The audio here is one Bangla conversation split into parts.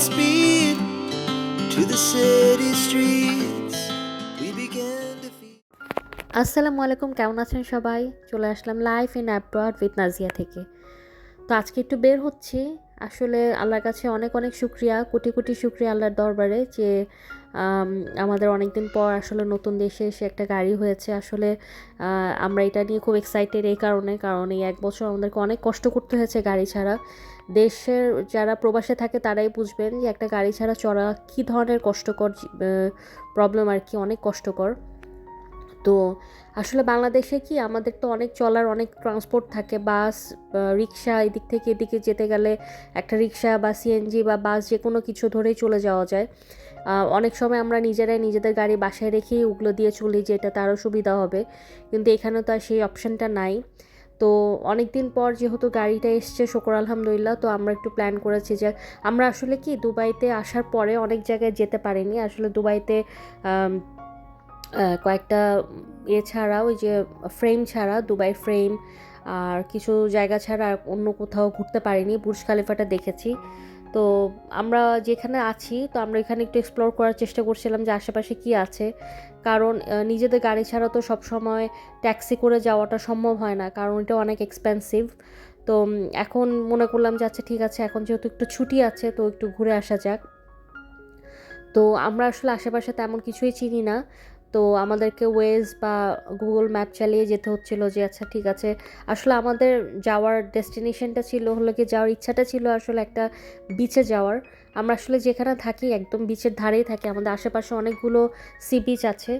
speed to the city streets. We began to feed. আসসালামু আলাইকুম, কেমন আছেন সবাই চলে আসলাম life in abroad with Nazia থেকে তো আজকে একটু বের হচ্ছি আসলে আল্লাহর কাছে অনেক অনেক শুক্রিয়া, কোটি কোটি শুক্রিয়া আল্লাহর দরবারে যে আমাদের অনেক দিন পর আসলে নতুন দেশে এসে একটা গাড়ি হয়েছে। আসলে আমরা এটা নিয়ে খুব এক্সাইটেড এই কারণে, কারণ এই এক বছর আমাদেরকে অনেক কষ্ট করতে হয়েছে গাড়ি ছাড়া। দেশের যারা প্রবাসে থাকে তারাই বুঝবেন যে একটা গাড়ি ছাড়া চড়া কী ধরনের কষ্টকর প্রবলেম আর কি অনেক কষ্টকর। তো, আসলে বাংলাদেশে কি আমাদের তো অনেক চলার অনেক ট্রান্সপোর্ট থাকে বাস রিক্সা এদিক থেকে এদিকে যেতে গেলে একটা রিক্সা বা সিএনজি বা বাস যে কোনো কিছু ধরেই চলে যাওয়া যায়। অনেক সময় আমরা নিজেরাই নিজেদের গাড়ি বাসায় রেখেই ওগুলো দিয়ে চলি যে এটা তারও সুবিধা হবে। কিন্তু এখানে তো আর সেই অপশানটা নাই। তো অনেক দিন পর যেহেতু গাড়িটা এসছে শকর আলহামদুলিল্লাহ, তো আমরা একটু প্ল্যান করেছি যে, আমরা আসলে কি দুবাইতে আসার পরে অনেক জায়গায় যেতে পারিনি। আসলে দুবাইতে কয়েকটা ইয়ে ছাড়া, ওই যে ফ্রেম ছাড়া, দুবাই ফ্রেম আর কিছু জায়গা ছাড়া অন্য কোথাও ঘুরতে পারিনি। বুর্জ খালিফাটা দেখেছি। তো আমরা যেখানে আছি, তো আমরা এখানে একটু এক্সপ্লোর করার চেষ্টা করছিলাম যে আশেপাশে কি আছে। কারণ নিজেদের গাড়ি ছাড়া তো সবসময় ট্যাক্সি করে যাওয়াটা সম্ভব হয় না, কারণ এটা অনেক এক্সপেন্সিভ তো এখন মনে করলাম যে আচ্ছা ঠিক আছে, এখন যেহেতু একটু ছুটি আছে, তো একটু ঘুরে আসা যাক। তো আমরা আসলে আশেপাশে তেমন কিছুই চিনি না। তো আমাদেরকে ওয়েজ বা গুগল ম্যাপ চালিয়ে যেতে হচ্ছিল যে আচ্ছা ঠিক আছে। আসলে আমাদের যাওয়ার ডেস্টিনেশনটা ছিল হলো কি যাওয়ার ইচ্ছাটা ছিল আসলে একটা বিচে যাওয়ার। আমরা আসলে যেখানে থাকি একদম বিচের ধারেই থাকি। আমাদের আশেপাশে অনেকগুলো সি বিচ আছে।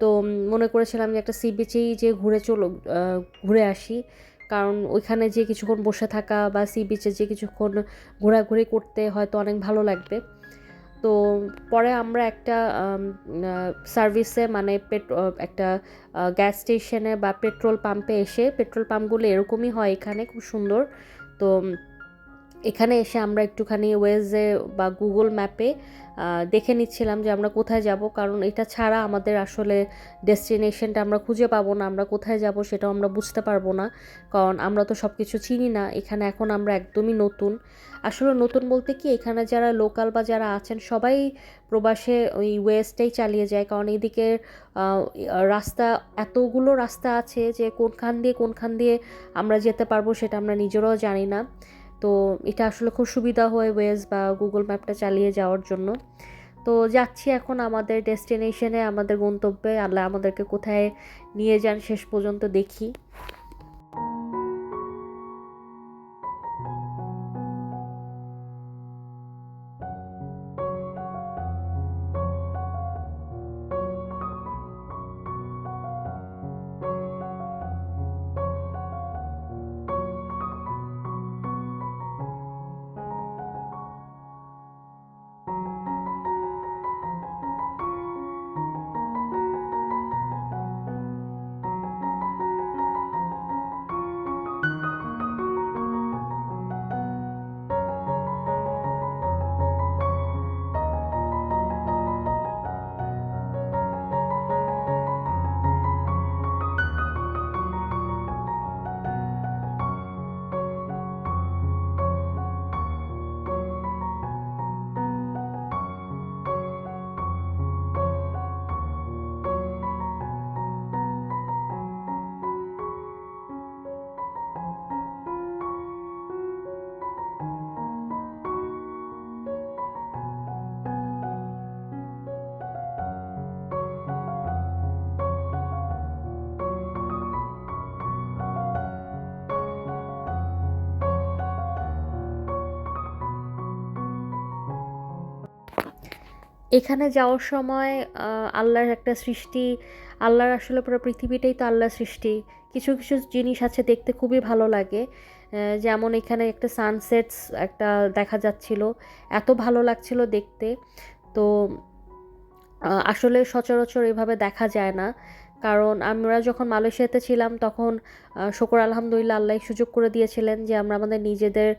তো মনে করেছিলাম যে, একটা সি বিচেই যে ঘুরে চলো ঘুরে আসি। কারণ ওইখানে যে কিছুক্ষণ বসে থাকা বা সি বিচে যে কিছুক্ষণ ঘোরাঘুরি করতে হয়তো অনেক ভালো লাগবে। তো পরে আমরা একটা সার্ভিসে মানে একটা গ্যাস স্টেশনে বা পেট্রোল পাম্পে এসে পেট্রোল পাম্পগুলো এরকমই হয় এখানে, খুব সুন্দর। তো এখানে এসে আমরা একটুখানি ওয়েজে বা গুগল ম্যাপে দেখে নিচ্ছিলাম যে আমরা কোথায় যাব। কারণ এটা ছাড়া আমাদের আসলে ডেস্টিনেশনটা আমরা খুঁজে পাবো না আমরা কোথায় যাব সেটাও আমরা বুঝতে পারব না। কারণ আমরা তো সব কিছু চিনি না এখানে এখন আমরা একদমই নতুন। আসলে নতুন বলতে কি এখানে যারা লোকাল বা যারা আছেন সবাই প্রবাসে ওই ওয়েস্টেই চালিয়ে যায়। কারণ এইদিকে আহ, রাস্তা এতগুলো রাস্তা আছে যে কোনখান দিয়ে কোনখান দিয়ে আমরা যেতে পারব সেটা আমরা নিজেরাও জানি না। তো এটা আসলে খুব সুবিধা হয় ওয়েজ বা গুগল ম্যাপটা চালিয়ে যাওয়ার জন্য। তো যাচ্ছি এখন আমাদের ডেস্টিনেশনে, আমাদের গন্তব্যে, আল্লাহ আমাদেরকে কোথায় নিয়ে যান শেষ পর্যন্ত দেখি। এখানে যাওয়ার সময় আল্লাহর একটা সৃষ্টি, আল্লাহর আসলে পুরো পৃথিবীটাই তো আল্লাহর সৃষ্টি। কিছু কিছু জিনিস আছে দেখতে খুবই ভালো লাগে। যেমন এখানে একটা সানসেটস একটা দেখা যাচ্ছিল, এত ভালো লাগছিল দেখতে। তো আসলে সচরাচর এভাবে দেখা যায় না। কারণ আমরা যখন মালয়েশিয়াতে ছিলাম তখন শকর আলহামদুলিল্লাহ আল্লাহ সুযোগ করে দিয়েছিলেন যে আমরা আমাদের নিজেদের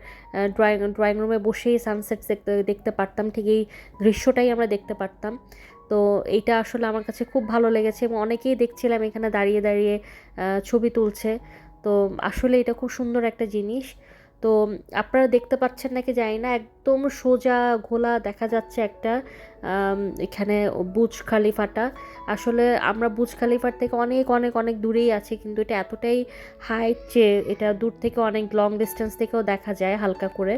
ড্রয়িং ড্রয়িং রুমে বসেই সানসেট দেখতে দেখতে পারতাম, ঠিক এই দৃশ্যটাই আমরা দেখতে পারতাম। তো এইটা আসলে আমার কাছে খুব ভালো লেগেছে এবং অনেকেই দেখছিলাম এখানে দাঁড়িয়ে দাঁড়িয়ে ছবি তুলছে। তো আসলে এটা খুব সুন্দর একটা জিনিস। তো আপনারা দেখতে পাচ্ছেন নাকি জানি না, একদম সোজা ঘোলা দেখা যাচ্ছে একটা এখানে বুজ খালিফাটা। আসলে আমরা বুজ খালিফার থেকে অনেক অনেক অনেক দূরেই আছি, কিন্তু এটা এতটাই হাইট যে এটা দূর থেকে অনেক লং ডিস্টেন্স থেকেও দেখা যায় হালকা করে।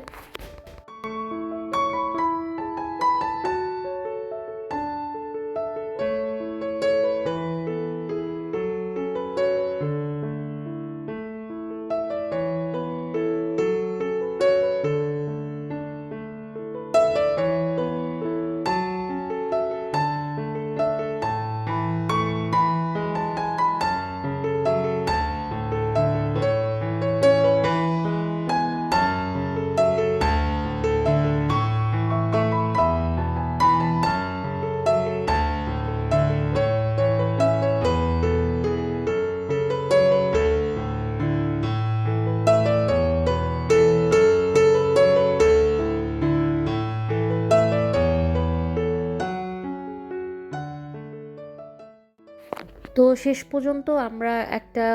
শেষ পর্যন্ত আমরা একটা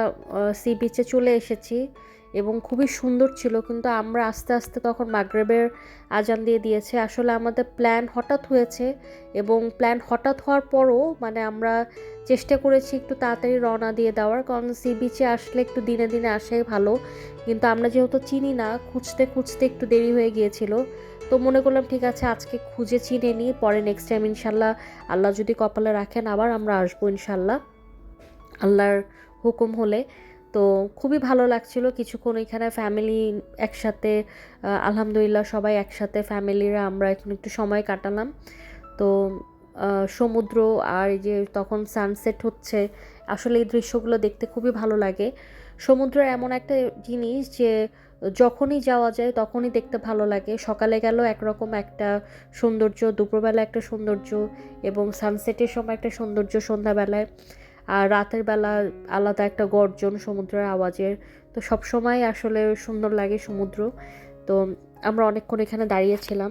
সি বিচে চলে এসেছি এবং খুবই সুন্দর ছিল, কিন্তু আমরা আস্তে আস্তে তখন মাগরেবের আজান দিয়ে দিয়েছে। আসলে আমাদের প্ল্যান হঠাৎ হয়েছে এবং প্ল্যান হঠাৎ হওয়ার পরও মানে আমরা চেষ্টা করেছি একটু তাড়াতাড়ি রওনা দিয়ে দেওয়ার, কারণ সি বিচে আসলে একটু দিনে দিনে আসাই ভালো। কিন্তু আমরা যেহেতু চিনি না, খুঁজতে খুঁজতে একটু দেরি হয়ে গিয়েছিল। তো মনে করলাম, ঠিক আছে, আজকে খুঁজে চিনে নিই, পরে নেক্সট টাইম ইনশাল্লাহ আল্লাহ যদি কপালে রাখেন, আবার আমরা আসব ইনশাল্লাহ। আল্লাহর হুকুম হলে। তো খুবই ভালো লাগছিল। কিছুক্ষণ এখানে ফ্যামিলি একসাথে আলহামদুলিল্লাহ সবাই একসাথে ফ্যামিলিরা আমরা এখন একটু সময় কাটালাম। তো সমুদ্র আর এই যে তখন সানসেট হচ্ছে, আসলে এই দৃশ্যগুলো দেখতে খুবই ভালো লাগে। সমুদ্র এমন একটা জিনিস যে, যখনই যাওয়া যায় তখনই দেখতে ভালো লাগে। সকালে গেলেও একরকম একটা সৌন্দর্য, দুপুরবেলা একটা সৌন্দর্য এবং সানসেটের সময় একটা সৌন্দর্য সন্ধ্যাবেলায়। আর রাতের বেলা আলাদা একটা গর্জন সমুদ্রের আওয়াজের। তো সব সময় আসলে সুন্দর লাগে সমুদ্র। তো আমরা অনেকক্ষণ এখানে দাঁড়িয়েছিলাম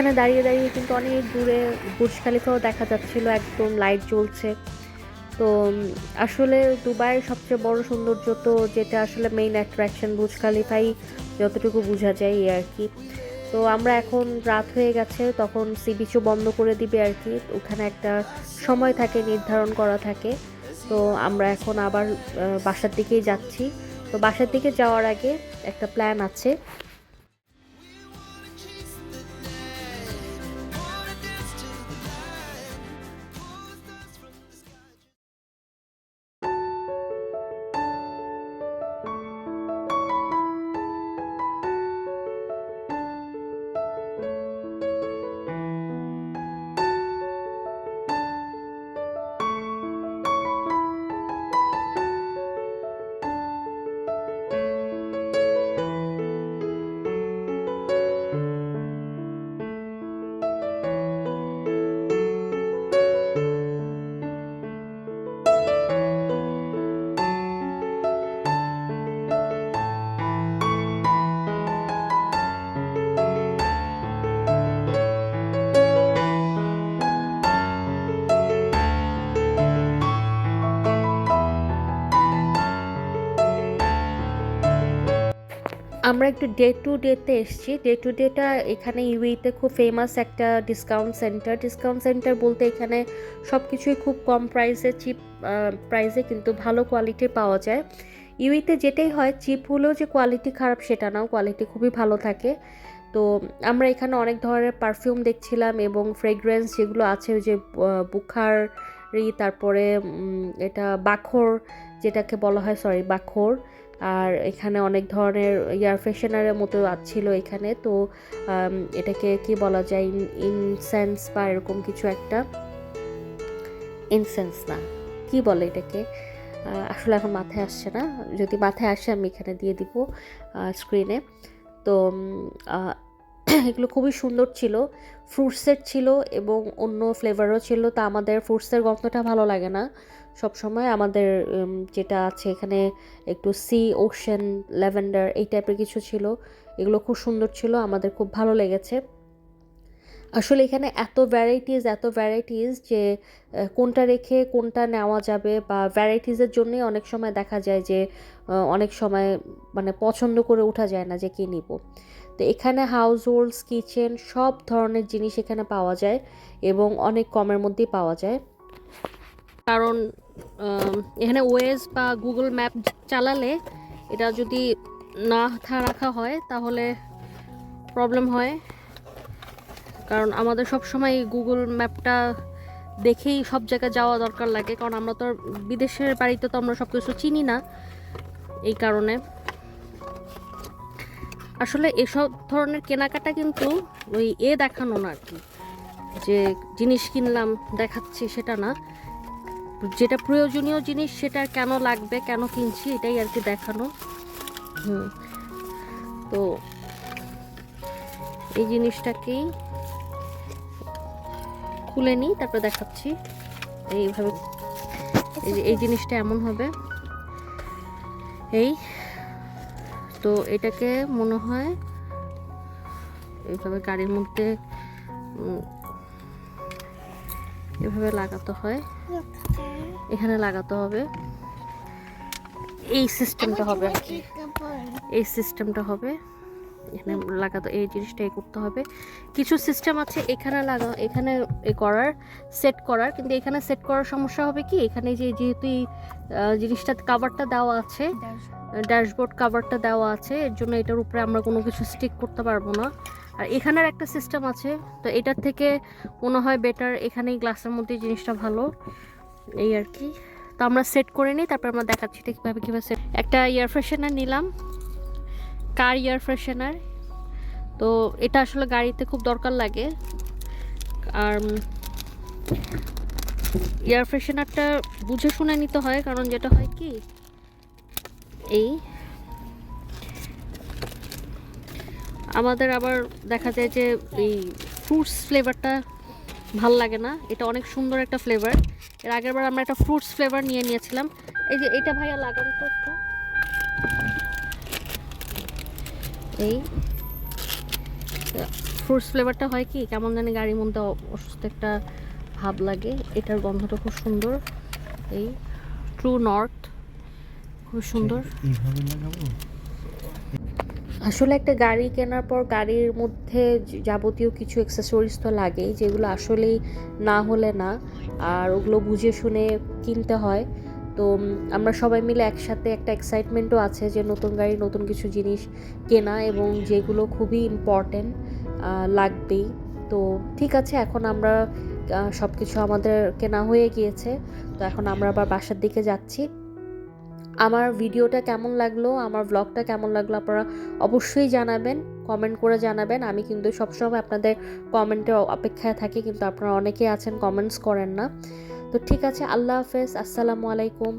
ওখানে দাঁড়িয়ে দাঁড়িয়ে কিন্তু অনেক দূরে বুর্জ খালিফাও দেখা যাচ্ছিল, একদম লাইট জ্বলছে। তো আসলে দুবাইয়ের সবচেয়ে বড় সৌন্দর্য তো যেটা আসলে মেইন অ্যাট্রাকশন বুর্জ খালিফাই যতটুকু বোঝা যায় এই আর কি। তো আমরা এখন রাত হয়ে গেছে, তখন সি বিচও বন্ধ করে দিবে আর কি। ওখানে একটা সময় থাকে, নির্ধারণ করা থাকে। তো আমরা এখন আবার বাসার দিকেই যাচ্ছি। তো বাসার দিকে যাওয়ার আগে একটা প্ল্যান আছে। আমরা একটু ডে টু ডেতে এসেছি। ডে টু ডেটা এখানে ইউইতে খুব ফেমাস একটা ডিসকাউন্ট সেন্টার ডিসকাউন্ট সেন্টার বলতে এখানে সব কিছুই খুব কম প্রাইসে চিপ প্রাইসে কিন্তু ভালো কোয়ালিটির পাওয়া যায়। ইউইতে যেটাই হয় চিপ হলেও যে কোয়ালিটি খারাপ সেটা নাও কোয়ালিটি খুবই ভালো থাকে। তো আমরা এখানে অনেক ধরনের পারফিউম দেখছিলাম এবং ফ্রেগ্রেন্স যেগুলো আছে যে বুখারি তারপরে এটা বাখর, যেটাকে বলা হয় সরি বাখর। আর এখানে অনেক ধরনের এয়ার ফ্রেশনারের মতো ছিল এখানে। তো এটাকে কি বলা যায়? ইনসেন্স বা এরকম কিছু একটা। ইনসেন্স না, কি বলে এটাকে? আসলে এখন মাথায় আসছে না। যদি মাথায় আসে, আমি এখানে দিয়ে দিব স্ক্রিনে তো এগুলো খুবই সুন্দর ছিল। ফ্রুটসের ছিল এবং অন্য ফ্লেভারও ছিল। তা আমাদের ফ্রুটসের গন্ধটা ভালো লাগে না। সব সময় আমাদের যেটা আছে এখানে একটু সি ওশেন ল্যাভেন্ডার এই টাইপের কিছু ছিল। এগুলো খুব সুন্দর ছিল, আমাদের খুব ভালো লেগেছে। আসলে এখানে এত ভ্যারাইটিস এত ভ্যারাইটিস যে কোনটা রেখে কোনটা নেওয়া যাবে বা ভ্যারাইটিসের জন্যই অনেক সময় দেখা যায় যে অনেক সময় মানে পছন্দ করে ওঠা যায় না যে কী নিব। তো এখানে হাউস হোল্ডস কিচেন সব ধরনের জিনিস এখানে পাওয়া যায় এবং অনেক কমের মধ্যেই পাওয়া যায়। কারণ এখানে ওয়েস বা গুগল ম্যাপ চালালে এটা যদি না রাখা হয় তাহলে প্রবলেম হয়। কারণ আমাদের সব সময় গুগল ম্যাপটা দেখেই সব জায়গায় যাওয়া দরকার লাগে। কারণ আমরা তো বিদেশের বাড়িতে তো আমরা সব কিছু চিনি না এই কারণে। আসলে এসব ধরনের কেনাকাটা কিন্তু ওই এ দেখানো না আর কি। যে জিনিস কিনলাম, দেখাচ্ছি সেটা না। যেটা প্রয়োজনীয় জিনিস সেটা কেন লাগবে, কেন কিনছি, এটাই আর কি দেখানো। হুম। তো এই জিনিসটাকেই খুলে নিই, তারপরে দেখাচ্ছি। এইভাবে এই জিনিসটা এমন হবে। এই তো এটাকে মনে হয় এইভাবে গাড়ির মধ্যে এভাবে লাগাতে হয়। এখানে লাগাতে হবে। এই সিস্টেমটা হবে। আর কি এই সিস্টেমটা হবে। এখানে লাগাতে এই জিনিসটা এ করতে হবে। কিছু সিস্টেম আছে এখানে লাগা এখানে এ করার সেট করার। কিন্তু এখানে সেট করার সমস্যা হবে কি? এখানে যে যেহেতু এই জিনিসটা কাভারটা দেওয়া আছে ড্যাশবোর্ড কাভারটা দেওয়া আছে এর জন্য এটার উপরে আমরা কোনো কিছু স্টিক করতে পারব না। আর এখানের একটা সিস্টেম আছে তো এটার থেকে মনে হয় বেটার এখানেই গ্লাসের মধ্যে জিনিসটা ভালো। এই আর কি। তো আমরা সেট করে নিই, তারপর আমরা দেখাচ্ছি এটা কীভাবে কীভাবে সেট একটা এয়ার ফ্রেশনার নিলাম। কার এয়ার ফ্রেশনার তো এটা আসলে গাড়িতে খুব দরকার লাগে। আর এয়ার ফ্রেশনারটা বুঝে শুনে নিতে হয়, কারণ যেটা হয় কি, এই, আমাদের আবার দেখা যায় যে এই ফ্রুটস ফ্লেভারটা ভালো লাগে না। এটা অনেক সুন্দর একটা ফ্লেভার এর আগের বার আমরা একটা ফ্রুটস ফ্লেভার নিয়ে নিয়েছিলাম। এই যে এটা ভাইয়া লাগানো তো একটু। এই ফ্রুটস ফ্লেভারটা হয় কি, কেমন জানি গাড়ির মধ্যে অসুস্থ একটা ভাব লাগে। এটার গন্ধটা খুব সুন্দর। এই ট্রু নর্থ খুব সুন্দর। আসলে একটা গাড়ি কেনার পর গাড়ির মধ্যে যাবতীয় কিছু অ্যাক্সেসরিজ তো লাগেই, যেগুলো আসলেই না হলে না। আর ওগুলো বুঝে শুনে কিনতে হয়। তো আমরা সবাই মিলে একসাথে একটা এক্সাইটমেন্টও আছে যে নতুন গাড়ি, নতুন কিছু জিনিস কেনা এবং যেগুলো খুবই ইম্পর্টেন্ট লাগবেই। তো, ঠিক আছে, এখন আমরা সব কিছু আমাদের কেনা হয়ে গিয়েছে। তো এখন আমরা আবার বাসার দিকে যাচ্ছি। আমার ভিডিওটা কেমন লাগল, আমার ব্লগটা কেমন লাগল আপনারা অবশ্যই জানাবেন কমেন্ট করে জানাবেন। আমি কিন্তু সবসময় আপনাদের কমেন্টের অপেক্ষায় থাকি, কিন্তু আপনারা অনেকেই আছেন কমেন্টস করেন না। তো ঠিক আছে, আল্লাহ হাফেজ, আসসালামু আলাইকুম।